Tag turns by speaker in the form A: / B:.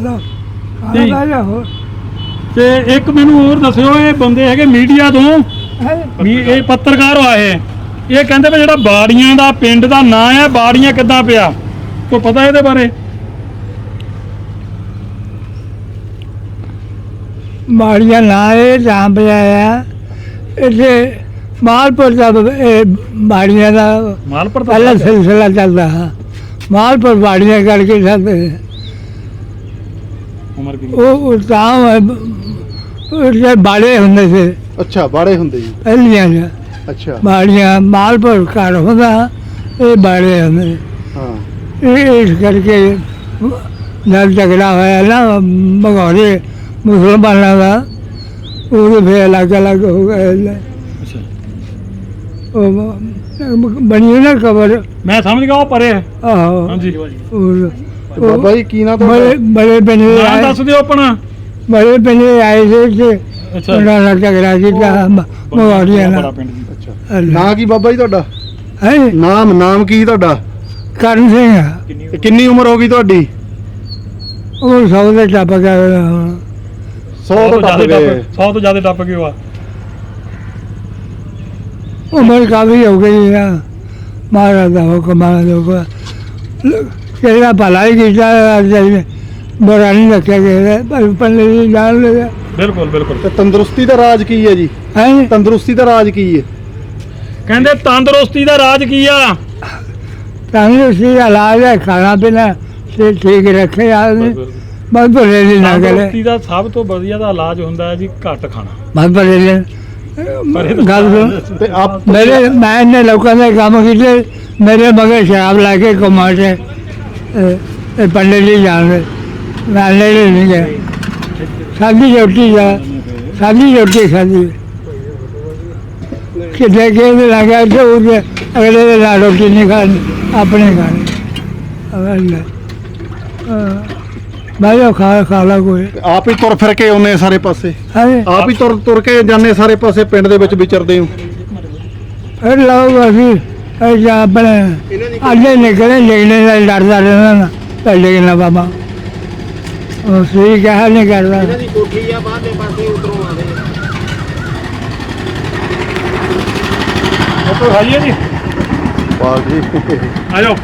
A: ਲਓ ਹੋ
B: ਤੇ ਇੱਕ ਮੈਨੂੰ ਹੋਰ ਦੱਸਿਓ ਇਹ ਬੰਦੇ ਹੈਗੇ ਮੀਡੀਆ ਤੋਂ।
A: ਹੈ?
B: ਵੀ ਇਹ ਪੱਤਰਕਾਰ ਆਏ ਇਹ। ਕਹਿੰਦੇ ਵੀ ਜਿਹੜਾ ਬਾੜੀਆਂ ਦਾ ਪਿੰਡ ਦਾ ਨਾਂ ਹੈ ਬਾੜੀਆਂ ਕਿੱਦਾਂ ਪਿਆ? ਕੋਈ ਪਤਾ ਇਹਦੇ ਬਾਰੇ?
A: ਮਾੜੀਆਂ ਨਾ ਇਹ ਜਾਂ ਪਿਆਇਆ ਇੱਥੇ ਮਾਲਪੁਰ ਦਾ ਇਹ ਬਾੜੀਆਂ ਦਾ
B: ਮਾਲਪੁਰ
A: ਪਹਿਲਾ ਸਿਲਸਿਲਾ ਚੱਲਦਾ। ਹੈ ਮਾਲਪੁਰ ਬਾੜੀਆਂ ਕਰਕੇ ਸਾਡੇ
B: ਉਮਰ ਕੀ
A: ਉਹ ਉਹਦੇ ਬਾੜੇ ਹੁੰਦੇ ਸੀ।
C: ਅੱਛਾ ਬਾੜੇ ਹੁੰਦੇ ਜੀ।
A: ਪਹਿਲੀਆਂ ਚ
C: ਅੱਛਾ।
A: ਬਾੜੀਆਂ ਮਾਲਪੁਰ ਘਰ ਹੁੰਦਾ ਇਹ ਬਾੜੇ ਹੁੰਦੇ।
C: ਹਾਂ।
A: ਇਹ ਇਸ ਕਰਕੇ ਜਦ ਝਗੜਾ ਹੋਇਆ ਨਾ ਮਗੌਰੇ ਮੁਸਲਮਾਨਾਂ ਦਾ। ਉਹ ਫਿਰ ਅਲੱਗ ਅਲੱਗ ਹੋ ਗਏ।
B: ਅੱਛਾ।
A: ਉਹ ਬਣੀ ਨਾ ਕਬਰ।
B: ਮੈਂ ਸਮਝ ਗਿਆ ਉਹ ਪਰੇ।
A: ਆਹੋ।
B: ਹਾਂਜੀ।
C: ਬਾਬਾ ਜੀ ਕੀ ਨਾ
A: ਬੜੇ
C: ਤੁਹਾਡਾ
A: ਬੜੇ ਬਣੇ
B: ਨਾਂ
A: ਆਏ
B: ਦੱਸ ਦਿਓ ਆਪਣਾ।
A: ਬੜੇ ਬਣੇ ਆਏ ਸੀ ਕਿ
B: ਅੱਛਾ।
A: ਉਹਨਾਂ ਨਾਲ ਝਗੜਾ ਕੀਤਾ ਮਗੌਰੀਆਂ
B: ਬੜਾ
A: ਨਾਲ
B: ਪਿੰਡ ਜੀ
C: ਅੱਛਾ। ਨਾਂ ਕੀ ਬਾਬਾ ਜੀ ਤੁਹਾਡਾ?
A: ਹੈ?
C: ਨਾਮ ਨਾਮ ਕੀ ਤੁਹਾਡਾ?
A: ਕਰਨ ਸਿੰਘ।
C: ਤੇ ਕਿੰਨੀ ਉਮਰ ਹੋ ਗਈ ਤੁਹਾਡੀ?
A: ਉਹ ਸੌ ਦੇ ਟੱਪ ਗਿਆ।
C: 100 ਤੋਂ ਟੱਪ ਗਏ।
B: 100 ਤੋਂ ਜ਼ਿਆਦਾ ਟੱਪ ਗਏ ਆ
A: ਉਮਰ ਕਾਫੀ ਹੋ ਗਈ ਆ। ਮਹਾਰਾਜ ਦਾ ਹੁਕਮ ਆ ਲੋਕ ਕਿਹੜਾ ਭਲਾਈ ਕੀਤਾ ਅੱਜ ਬੁਰਾ ਨਹੀਂ ਰੱਖਿਆ ਪੱਲੇ ਦੀ ਜਾਨ ਲੈ
B: ਬਿਲਕੁਲ ਬਿਲਕੁਲ।
C: ਤੇ ਤੰਦਰੁਸਤੀ ਦਾ ਰਾਜ ਕੀ ਹੈ ਜੀ?
A: ਹੈ?
C: ਤੰਦਰੁਸਤੀ ਦਾ ਰਾਜ ਕੀ ਹੈ?
B: ਕਹਿੰਦੇ ਤੰਦਰੁਸਤੀ ਦਾ ਰਾਜ ਕੀ ਆ?
A: ਤੰਦਰੁਸਤੀ ਦਾ ਇਲਾਜ ਹੈ ਖਾਣਾ ਪੀਣਾ ਤੇ ਠੀਕ ਰੱਖੇ ਆਦਮੀ। ਬਸ ਭਲੇ ਦੀ ਨਾ ਕਰੇ
B: ਤੰਦਰੁਸਤੀ ਦਾ ਸਭ ਤੋਂ ਵਧੀਆ ਦਾ ਇਲਾਜ ਹੁੰਦਾ ਹੈ ਜੀ ਘੱਟ ਖਾਣਾ।
A: ਬਸ ਭਲੇ ਦੀ ਗੱਲ ਸੁਣ।
C: ਤੇ ਆਪ
A: ਮੇਰੇ ਮੈਂ ਇਹਨੇ ਲੋਕਾਂ ਦੇ ਕੰਮ ਕੀਤੇ ਮੇਰੇ ਮਗਰ ਸ਼ਰਾਬ ਲਾ ਕੇ ਕਮਾਟੇ ਇਹ ਪੰਡੇ ਦੀ ਜਾਣ ਮੈਂ ਲੈ ਨਹੀਂ ਗਿਆ ਸਾਡੀ ਰੋਟੀ ਜਾ ਸਾਡੀ ਰੋਟੀ ਖਾਦੀ ਕਿਤੇ ਕੇ ਦੇ ਲਗਾ ਤੇ ਉਹਦੇ ਅਗਲੇ ਦੇ ਨਾਲ ਰੋਟੀ ਨਹੀਂ ਖਾਣੀ ਆਪਣੇ ਖਾਣੀ। ਅਗਲੇ ਬਾਇਓ ਖਾ ਖਾ ਲਾ ਕੋਈ।
C: ਆਪ ਹੀ ਤੁਰ ਫਿਰ ਕੇ ਆਉਨੇ ਸਾਰੇ ਪਾਸੇ। ਆਪ ਹੀ ਤੁਰ ਤੁਰ ਕੇ ਜਾਂਦੇ ਸਾਰੇ ਪਾਸੇ ਪਿੰਡ ਦੇ ਵਿੱਚ ਵਿਚਰਦੇ ਹੋ।
A: ਫਿਰ ਲੋਕ ਅਸੀਂ ਇਹ ਜਾਂ ਆਪਣੇ ਅੱਗੇ ਨਿਕਲੇ ਨਿਕਲੇ ਦਾ ਡਰਦਾ ਰਹਿੰਦਾ ਨਾ ਪਹਿਲੇ ਨਾ ਬਾਬਾ। ਉਹ ਸਹੀ ਕਹਿ ਨਹੀਂ ਕਰਦਾ।
D: ਦੀ ਕੋਠੀ ਆ ਬਾਹਰ ਦੇ ਪਾਸੇ ਉਧਰੋਂ ਆਵੇ
B: ਉਹ ਖਾਈਏ ਜੀ।
C: ਵਾਹ ਜੀ
B: ਆ ਜਾਓ।